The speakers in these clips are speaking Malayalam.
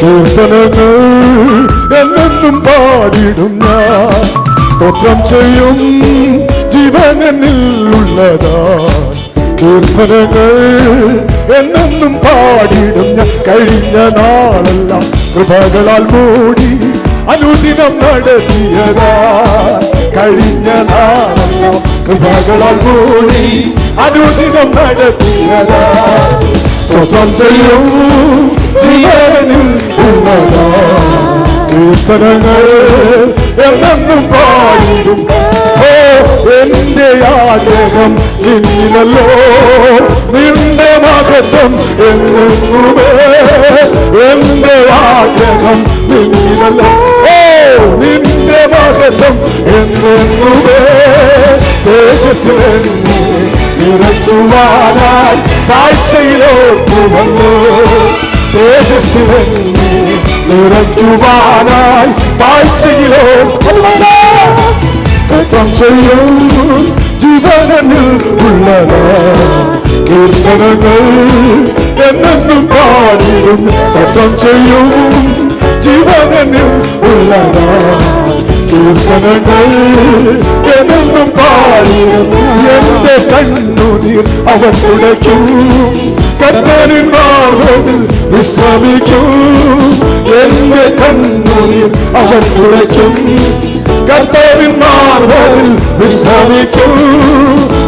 കീർത്തനങ്ങൾ എന്നെന്നും പാടിടും ഞാൻ സ്തോത്രം ചെയ്യും ജീവനിലുള്ളതാ. കീർത്തനങ്ങൾ എന്നെന്നും പാടിടും ഞാൻ കഴിഞ്ഞ നാളെല്ലാം കൃപകളാൽ മൂടി അനുദിനം നടത്തിയതാ. കഴിഞ്ഞ നാളെല്ലാം കൃപകളാൽ മൂടി അനുദിനം നടത്തിയതാ സ്വപ്നം ചെയ്യും ഉള്ളതാ കീർത്തനങ്ങൾ എന്നെന്നും പാടിടും. ഓ എന്റെ ആഗ്രഹം നിന്നിലല്ലോ. നിന്റെ മഹത്വം എന്നുമേ എന്റെ ആഗ്രഹം നിന്നിലല്ലോ. ഓ നിന്റെ മഹത്വം എന്നുമേ തേജസ്സിലെന്നെ നിറയ്ക്കുവാനായി കാഴ്ചയിലോട്ടു വന്നു. തേജസ്സിനെ നിറയ്ക്കുവാനായി കാഴ്ചയിലോട്ടു വന്നു. സ്തോത്രം ചെയ്യും ജീവനിൽ ഉള്ളതാ. കീർത്തനങ്ങൾ എന്നെന്നും പാടിയും സ്തോത്രം ചെയ്യും ജീവനിൽ ഉള്ളതാ. കീർത്തനങ്ങൾ എന്നെന്നും പാടിയും കണ്ണുനീർ അവൻ തുടയ്ക്കും. കത്തനിൻ മാർവതിൽ വിശ്രമിക്കൂ. എന്റെ കണ്ണുനീർ അവൻ തുടയ്ക്കും. കർത്താവിൻ മാർവതിൽ വിശ്രമിക്കൂ.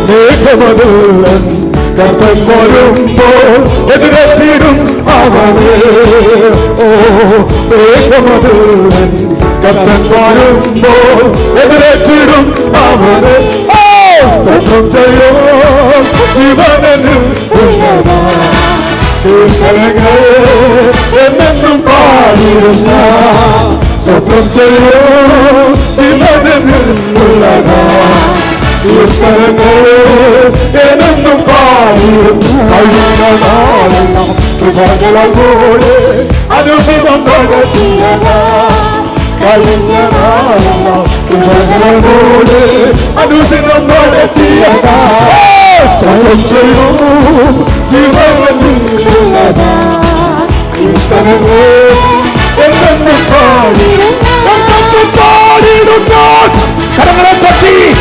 മേഘമതുള്ളൻ കർത്തൻ വരുമ്പോൾ എതിരെത്തിടും അവനെ. ഓ മേഘമതുള്ളൻ കർത്തൻ വരുമ്പോൾ എതിരെത്തിടും അവനെ. ഓ സ്തോത്രം ചെയ്യോ ജീവനിൽ ഉള്ളതാ കീർത്തനങ്ങൾ എന്നെന്നും പാടിടുന്ന സ്വപ്നം ചെയ്യോ ദിവനിൽ ഉള്ളതാ കീർത്തനങ്ങൾ എന്നെന്നും പാടിടുന്ന കഴിഞ്ഞ നാളെല്ലാം കൃപകളോടെ അനുഭവം നടത്തിയതാ കഴിഞ്ഞ നാളെല്ലാം കൃപകളോടെ അനുദിനം നടത്തിയതാ സ്തോത്രം ചെയ്യൂ ജീവനിൽ ഉള്ളതാ കീർത്തനങ്ങൾ